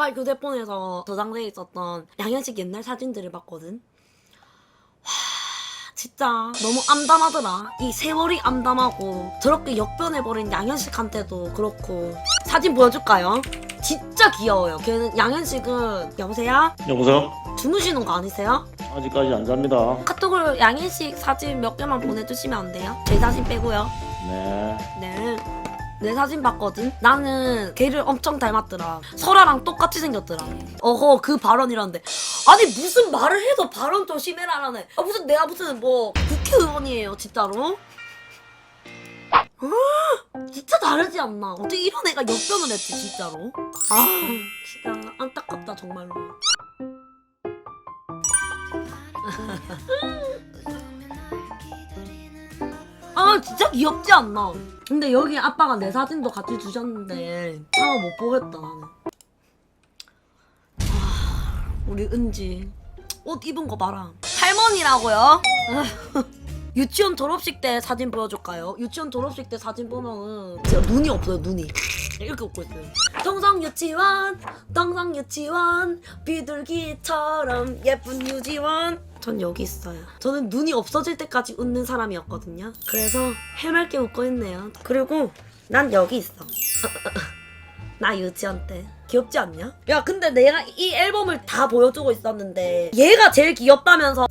아빠 휴대폰에서 저장돼 있었던 양현식 옛날 사진들을 봤거든. 와 진짜 너무 암담하더라. 이 세월이 암담하고 저렇게 역변해버린 양현식한테도 그렇고 사진 보여줄까요? 진짜 귀여워요. 걔는 양현식은 여보세요? 여보세요? 주무시는 거 아니세요? 아직까지 안 잡니다. 카톡으로 양현식 사진 몇 개만 보내주시면 안 돼요? 제 사진 빼고요. 네. 네. 내 사진 봤거든? 나는 걔를 엄청 닮았더라. 설아랑 똑같이 생겼더라. 어허, 그 발언이란데. 아니, 무슨 말을 해도 발언 조심해라라네. 아, 무슨, 내가 무슨, 뭐, 국회의원이에요, 진짜로? 아, 진짜 다르지 않나? 어떻게 이런 애가 역변을 했지, 진짜로? 아, 진짜 안타깝다, 정말로. 아 진짜 귀엽지 않나? 근데 여기 아빠가 내 사진도 같이 주셨는데 차마 못 보겠다 나는 아, 우리 은지 옷 입은 거 봐라 할머니라고요? 유치원 졸업식 때 사진 보여줄까요? 유치원 졸업식 때 사진 보면은 진짜 눈이 없어요 눈이 이렇게 웃고 있어요 동성 유치원 동성 유치원 비둘기처럼 예쁜 유지원 전 여기 있어요. 저는 눈이 없어질 때까지 웃는 사람이었거든요. 그래서 해맑게 웃고 있네요. 그리고 난 여기 있어. 나 유치원 때 귀엽지 않냐? 야 근데 내가 이 앨범을 다 보여주고 있었는데 얘가 제일 귀엽다면서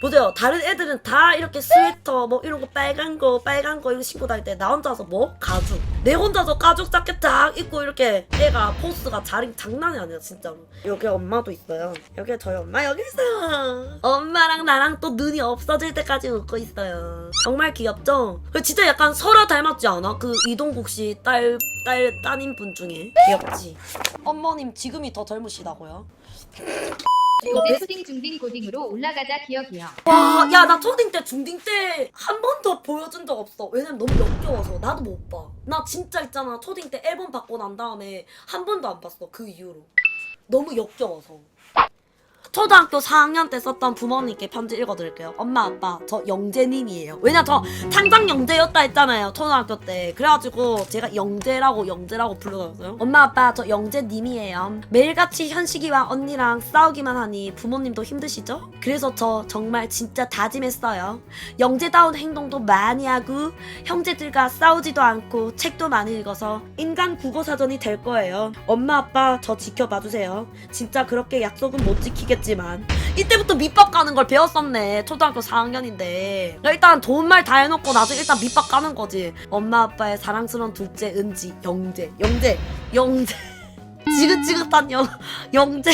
보세요. 다른 애들은 다 이렇게 스웨터 뭐 이런 거 빨간 거 빨간 거 이거 신고 다닐 때 나 혼자서 뭐 가죽. 내 혼자서 가죽 자켓 딱 입고 이렇게 애가 포스가 자리 장난이 아니야 진짜로. 여기 엄마도 있어요. 여기 저희 엄마 여기 있어요. 엄마랑 나랑 또 눈이 없어질 때까지 웃고 있어요. 정말 귀엽죠? 그 진짜 약간 설아 닮았지 않아? 그 이동국 씨 딸 딸 따님 분 중에 귀엽지. 어머님 지금이 더 젊으시다고요? 이제 베- 초딩 중딩 고딩으로 올라가자 기억이요. 와, 야, 나 초딩 때, 중딩 때 한 번도 보여준 적 없어. 왜냐면 너무 역겨워서. 나도 못 봐. 나 진짜 있잖아. 초딩 때 앨범 받고 난 다음에 한 번도 안 봤어. 그 이후로. 너무 역겨워서. 초등학교 4학년 때 썼던 부모님께 편지 읽어드릴게요. 엄마, 아빠, 저 영재님이에요. 왜냐, 저 창작 영재였다 했잖아요. 초등학교 때. 그래가지고 제가 영재라고, 영재라고 불러줬어요. 엄마, 아빠, 저 영재님이에요. 매일같이 현식이와 언니랑 싸우기만 하니 부모님도 힘드시죠? 그래서 저 정말 진짜 다짐했어요. 영재다운 행동도 많이 하고, 형제들과 싸우지도 않고, 책도 많이 읽어서 인간 국어사전이 될 거예요. 엄마, 아빠, 저 지켜봐주세요. 진짜 그렇게 약속은 못 지키겠 지만 이때부터 밑밥 가는 걸 배웠었네. 초등학교 4학년인데. 일단 좋은 말 다 해놓고 나중에 일단 밑밥 가는 거지. 엄마 아빠의 사랑스러운 둘째 은지 영재 영재 영재. 지긋지긋한 영, 영재.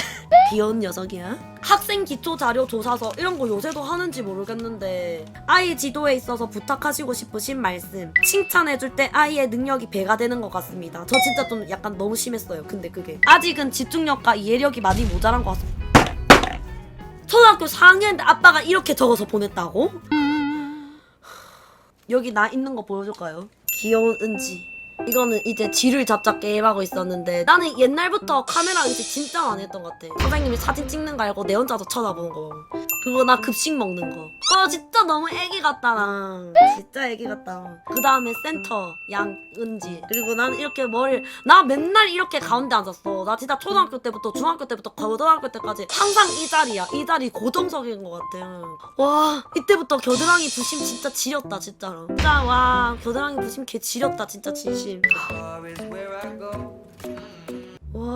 귀여운 녀석이야. 학생 기초 자료 조사서 이런 거 요새도 하는지 모르겠는데 아이 지도에 있어서 부탁하시고 싶으신 말씀 칭찬해줄 때 아이의 능력이 배가 되는 것 같습니다. 저 진짜 좀 약간 너무 심했어요. 근데 그게. 아직은 집중력과 이해력이 많이 모자란 것 같습니다 초등학교 4학년인데 아빠가 이렇게 적어서 보냈다고? 여기 나 있는 거 보여줄까요? 귀여운 은지. 이거는 이제 쥐를 잡자 게임하고 있었는데 나는 옛날부터 카메라 의식 진짜 많이 했던 것 같아. 선생님이 사진 찍는 거 알고 내 혼자서 쳐다보는 거. 그리고 나 급식 먹는 거. 아 진짜 너무 애기 같다 나. 진짜 애기 같다. 그 다음에 센터 양은지. 그리고 나는 이렇게 머리를 나 맨날 이렇게 가운데 앉았어. 나 진짜 초등학교 때부터 중학교 때부터 고등학교 때까지 항상 이 자리야. 이 자리 고정석인 것 같아. 와 이때부터 겨드랑이 부심 진짜 지렸다 진짜로. 진짜 와 겨드랑이 부심 개 지렸다 진짜 진심.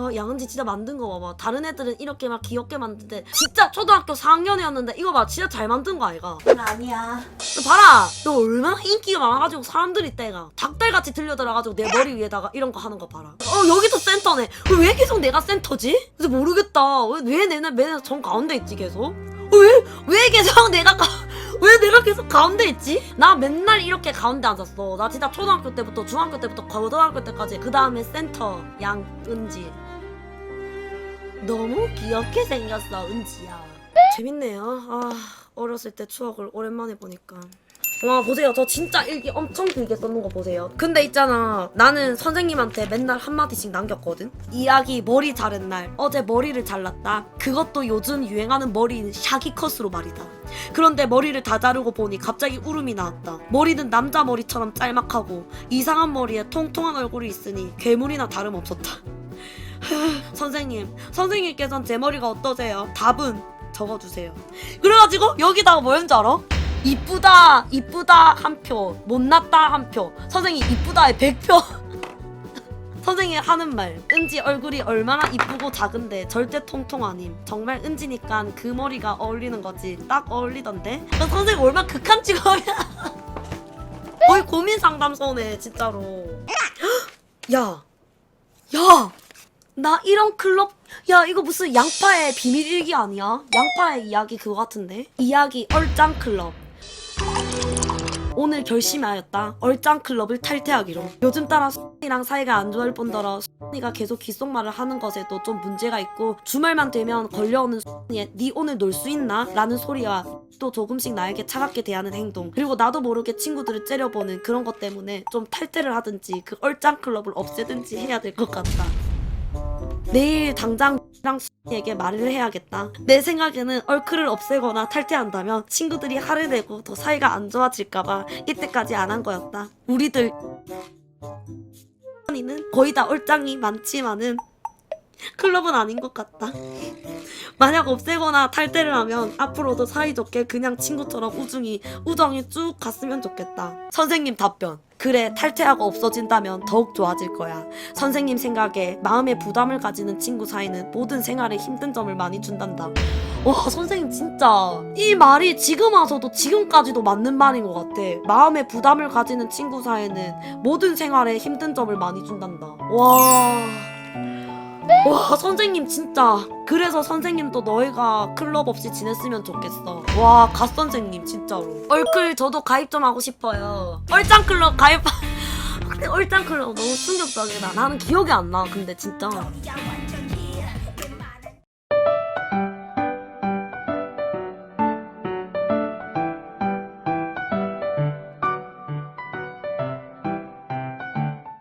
와 양은지 진짜 만든 거 봐봐 다른 애들은 이렇게 막 귀엽게 만드는데 진짜 초등학교 4학년이었는데 이거 봐 진짜 잘 만든 거 아이가 아니야 너 봐라 너 얼마나 인기가 많아가지고 사람들이 때가 닭달같이 들려들어가지고 내 머리 위에다가 이런 거 하는 거 봐라 어 여기도 센터네 왜 계속 내가 센터지? 그래서 모르겠다 왜, 왜 내가 맨날 정 가운데 있지 계속? 어, 왜, 왜 계속 내가 가, 왜 내가 계속 가운데 있지? 나 맨날 이렇게 가운데 앉았어. 나 진짜 초등학교 때부터 중학교 때부터 고등학교 때까지 그 다음에 센터 양은지. 너무 귀엽게 생겼어 은지야. 재밌네요. 아 어렸을 때 추억을 오랜만에 보니까. 와 보세요. 저 진짜 일기 엄청 길게 써놓은 거 보세요. 근데 있잖아. 나는 선생님한테 맨날 한마디씩 남겼거든. 이야기 머리 자른 날. 어제 머리를 잘랐다. 그것도 요즘 유행하는 머리는 샤기컷으로 말이다. 그런데 머리를 다 자르고 보니 갑자기 울음이 나왔다. 머리는 남자 머리처럼 짤막하고 이상한 머리에 통통한 얼굴이 있으니 괴물이나 다름없었다 선생님, 선생님께서는 제 머리가 어떠세요? 답은 적어주세요. 그래가지고 여기다가 뭐였는지 알아? 이쁘다, 이쁘다 한 표, 못났다 한 표. 선생님 이쁘다에 100표. 선생님 하는 말 은지 얼굴이 얼마나 이쁘고 작은데 절대 통통 아님 정말 은지니까 그 머리가 어울리는 거지 딱 어울리던데 그 선생님 얼마나 극한 직업이야 거의 고민 상담소네 진짜로 야 야! 나 이런 클럽 야 이거 무슨 양파의 비밀 일기 아니야? 양파의 이야기 그거 같은데? 이야기 얼짱 클럽 오늘 결심하였다. 얼짱 클럽을 탈퇴하기로. 요즘 따라 수이랑 사이가 안 좋을 뿐더러 수이가 계속 귓속말을 하는 것에도 좀 문제가 있고 주말만 되면 걸려오는 수이의 니 오늘 놀 수 있나? 라는 소리와 또 조금씩 나에게 차갑게 대하는 행동 그리고 나도 모르게 친구들을 째려보는 그런 것 때문에 좀 탈퇴를 하든지 그 얼짱 클럽을 없애든지 해야 될 것 같다. 내일 당장 랑 수에게 말을 해야겠다. 내 생각에는 얼클을 없애거나 탈퇴한다면 친구들이 화를 내고 더 사이가 안 좋아질까봐 이때까지 안 한 거였다. 우리들 는 거의 다 얼짱이 많지만은 클럽은 아닌 것 같다. 만약 없애거나 탈퇴를 하면 앞으로도 사이좋게 그냥 친구처럼 우중이 우정이 쭉 갔으면 좋겠다. 선생님 답변. 그래 탈퇴하고 없어진다면 더욱 좋아질 거야. 선생님 생각에 마음의 부담을 가지는 친구 사이는 모든 생활에 힘든 점을 많이 준단다. 와 선생님 진짜 이 말이 지금 와서도 지금까지도 맞는 말인 것 같아. 마음의 부담을 가지는 친구 사이는 모든 생활에 힘든 점을 많이 준단다. 와. 와 선생님 진짜. 그래서 선생님도 너희가 클럽 없이 지냈으면 좋겠어. 와 갓 선생님 진짜로. 얼클 저도 가입 좀 하고 싶어요. 얼짱 클럽 가입 근데 얼짱 클럽 너무 충격적이다. 나는 기억이 안 나 근데 진짜